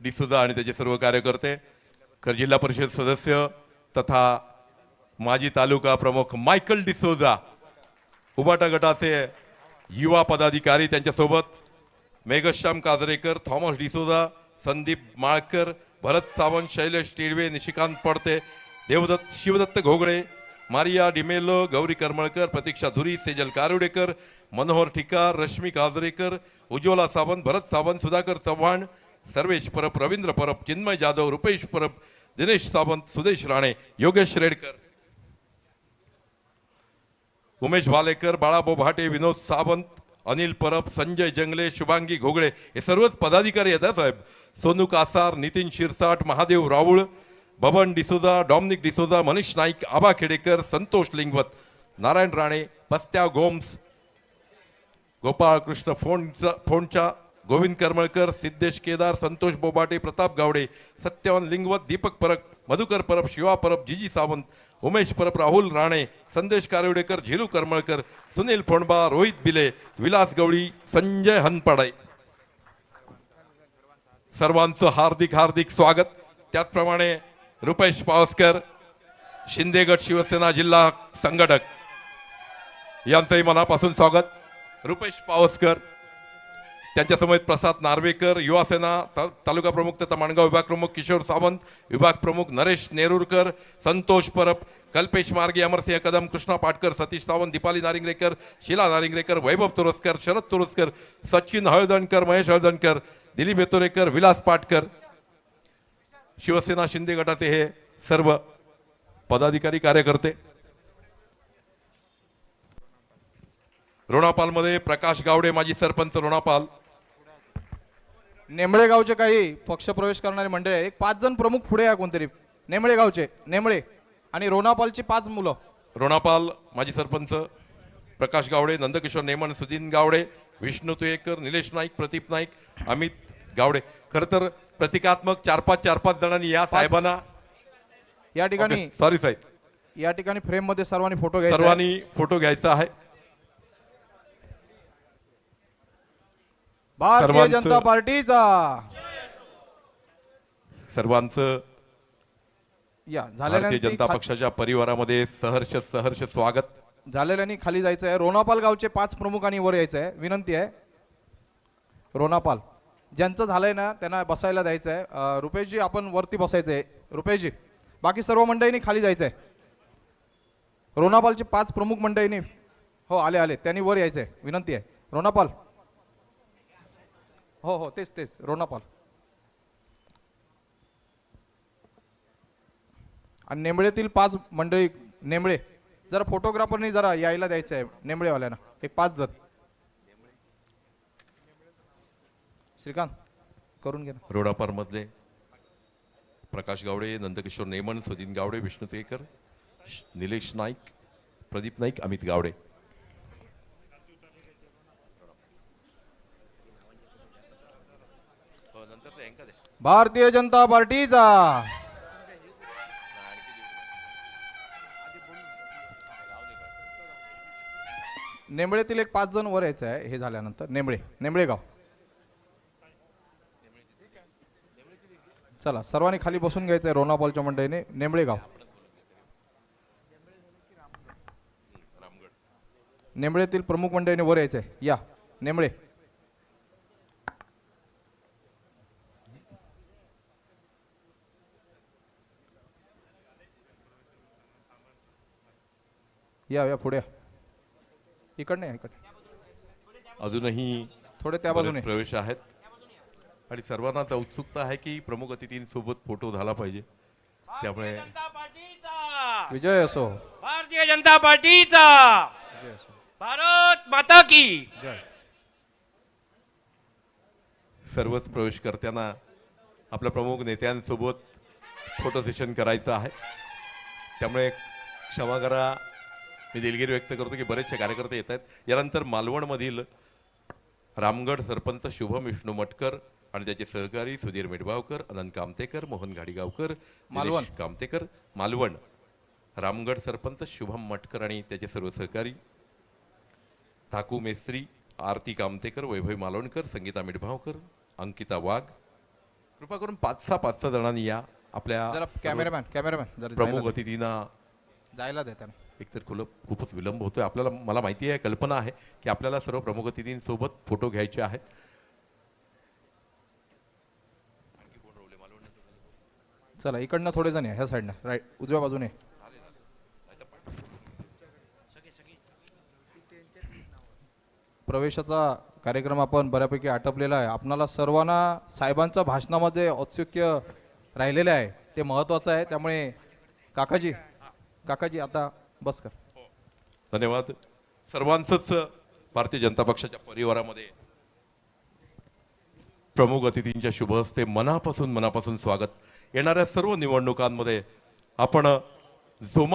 डिसुजा आणि त्याचे सर्व कार्यकर्ते तर जिल्हा परिषद सदस्य तथा माजी तालुका प्रमुख मायकल डिसोजा उबाटा गटाचे युवा पदाधिकारी त्यांच्यासोबत मेघश्याम काजरेकर थॉमस डिसोजा संदीप माळकर भरत सावंत शैलेश टिडवे निशिकांत पडते देवदत्त शिवदत्त घोगडे मारिया डिमेलो गौरी करमळकर प्रतीक्षा धुरी सेजल कारुडेकर मनोहर ठिकार रश्मी काजरेकर उज्ज्वला सावंत भरत सावंत सुधाकर चव्हाण सर्वेश परब रवींद्र परब चिन्मय जाधव रुपेश परब दिनेश सावंत सुदेश राणे योगेश रेडकर उमेश भालेकर बाळाभाऊ भाटे विनोद सावंत अनिल परब संजय जंगले शुभांगी घोगळे हे सर्वच पदाधिकारी आहेत साहेब सोनू कासार नितीन शिरसाट महादेव राऊळ बबन डिसोजा डॉमनिक डिसोजा मनीष नाईक आबा खेडेकर संतोष लिंगवत नारायण राणे पस्त्या गोम्स गोपाळ कृष्ण फोनचा फोनच्या गोविंद करमळकर सिद्धेश केदार संतोष बोबाटे प्रताप गावडे सत्यवान लिंगवत दीपक परब मधुकर परब शिवा परब जिजी सावंत उमेश परब राहुल राणे संदेश कारवडेकर झेलू करमळकर सुनील फोंडबा रोहित बिले विलास गवळी संजय हनपाडे. सर्वांचं हार्दिक हार्दिक स्वागत. त्याचप्रमाणे रुपेश पावसकर शिंदेगड शिवसेना जिल्हा संघटक. यांचंही मनापासून स्वागत. रुपेश पावसकर त्यांच्यासमवेत प्रसाद नार्वेकर युवासेना ता- तालुका प्रमुख तथा माणगाव विभाग प्रमुख किशोर सावंत विभाग प्रमुख नरेश नेरुरकर संतोष परब कल्पेश मार्गे अमरसिंह कदम कृष्णा पाटकर सतीश सावंत दीपाली नारिंगरेकर शिला नारिंगरेकर वैभव तुरस्कर शरद तुरस्कर सचिन हळदणकर महेश हळदणकर दिलीप येतोरेकर विलास पाटकर शिवसेना शिंदे गटाचे हे सर्व पदाधिकारी कार्यकर्ते. रोणापालमध्ये प्रकाश गावडे माजी सरपंच रोणापाल नेमळे गावचे काही पक्षप्रवेश करणारे मंडळी आहे एक पाच जण प्रमुख पुढे आहे कोणतरी. नेमळे गावचे नेमळे आणि रोनापालची पाच मुलं. रोणापाल माजी सरपंच प्रकाश गावडे नंदकिशोर नेमन सुधीन गावडे विष्णू तुयेकर निलेश नाईक प्रदीप नाईक अमित गावडे. खर तर प्रतिकात्मक चार पाच चार पाच जणांनी या साहेबांना या ठिकाणी सॉरी साहेब. या ठिकाणी फ्रेममध्ये सर्वांनी फोटो घ्यायचे. सर्वांनी फोटो घ्यायचा आहे. भारतीय जनता पार्टीचा. सर्वांचं या भारतीय जनता पक्षाच्या परिवारामध्ये सहर्ष सहर्ष स्वागत. झालेल्यांनी खाली जायचं आहे रोनापाल गावचे पाच प्रमुखांनी वर यायचं आहे विनंती आहे. रोनापाल ज्यांचं झालंय ना त्यांना बसायला द्यायचं आहे रुपेशजी आपण वरती बसायचं आहे रुपेशजी बाकी सर्व मंडळींनी खाली जायचं आहे रोनापालचे पाच प्रमुख मंडळींनी हो आले आले. त्यांनी वर यायचं आहे विनंती आहे. रोनापाल हो हो तेच तेच. रोनापाल आणि नेमळेतील पाच मंडळी नेमळे जरा फोटोग्राफरनी जरा यायला द्यायचं आहे नेमळेवाल्यांना एक पाच जण. श्रीकांत करून घे ना. रोडापार मधले प्रकाश गावडे नंदकिशोर नेमन सुदीन गावडे विष्णू तेकर श- निलेश नाईक प्रदीप नाईक अमित गावडे. भारतीय जनता पार्टीचा. नेंबळेतील एक पाच जण वर यायचं आहे हे झाल्यानंतर. नेंबळे नेमळे गाव चला सर्वांनी खाली बसून घ्यायचं आहे रोनापॉलच्या मंडळीने नेमळे गाव प्रमुख मंडळीने वर यायचं आहे. या नेंबळे. या या पुढे. इकडनं या इकडे अजूनही थोडे त्या बाजूने. प्रवेश आहेत. आणि सर्वांना आता उत्सुकता आहे की प्रमुख अतिथींसोबत फोटो झाला पाहिजे. त्यामुळे जनता पार्टीचा. विजय असो. भारतीय जनता पार्टीचा. भारत माता की. जय. सर्वच प्रवेशकर्त्यांना आपल्या प्रमुख नेत्यांसोबत फोटो सेशन करायचं आहे. त्यामुळे क्षमा करा. मी दिलगिरी व्यक्त करतो की बरेचसे कार्यकर्ते येत आहेत यानंतर मालवणमधील रामगड सरपंच शुभम विष्णू मटकर आणि त्याचे सहकारी सुधीर मेडगावकर अनंत कामतेकर मोहन घाडीगावकर मालवण. कामतेकर मालवण रामगड सरपंच शुभम मटकर आणि त्याचे सर्व सहकारी ठाकू मेस्त्री आरती कामतेकर वैभव मालवणकर संगीता मिडभावकर अंकिता वाघ कृपा करून पाच सहा पाच सहा जणांनी या आपल्या कॅमेरामॅन कॅमेरामॅन जरा प्रमुख अतिथींना. जायला दे त्यांना एकतर खुलं खूपच विलंब होतोय. आपल्याला मला माहिती आहे कल्पना आहे की आपल्याला सर्व प्रमुख अतिथींसोबत फोटो घ्यायचे आहेत. चला इकडनं थोडे जण या ह्या साईडनं. राईट उजव्या बाजूने. प्रवेशाचा कार्यक्रम आपण बऱ्यापैकी आटपलेला आहे. आपणाला सर्वांना साहेबांच्या भाषणामध्ये औत्सुक्य राहिलेलं आहे. ते महत्वाचं आहे. त्यामुळे काकाजी काकाजी आता बस कर धन्यवाद. सर्वांचंच भारतीय जनता पक्षाच्या परिवारामध्ये प्रमुख अतिथींच्या शुभ हस्ते मनापासून मनापासून स्वागत. येणाऱ्या सर्व निवडणुकांमध्ये आपण जोमा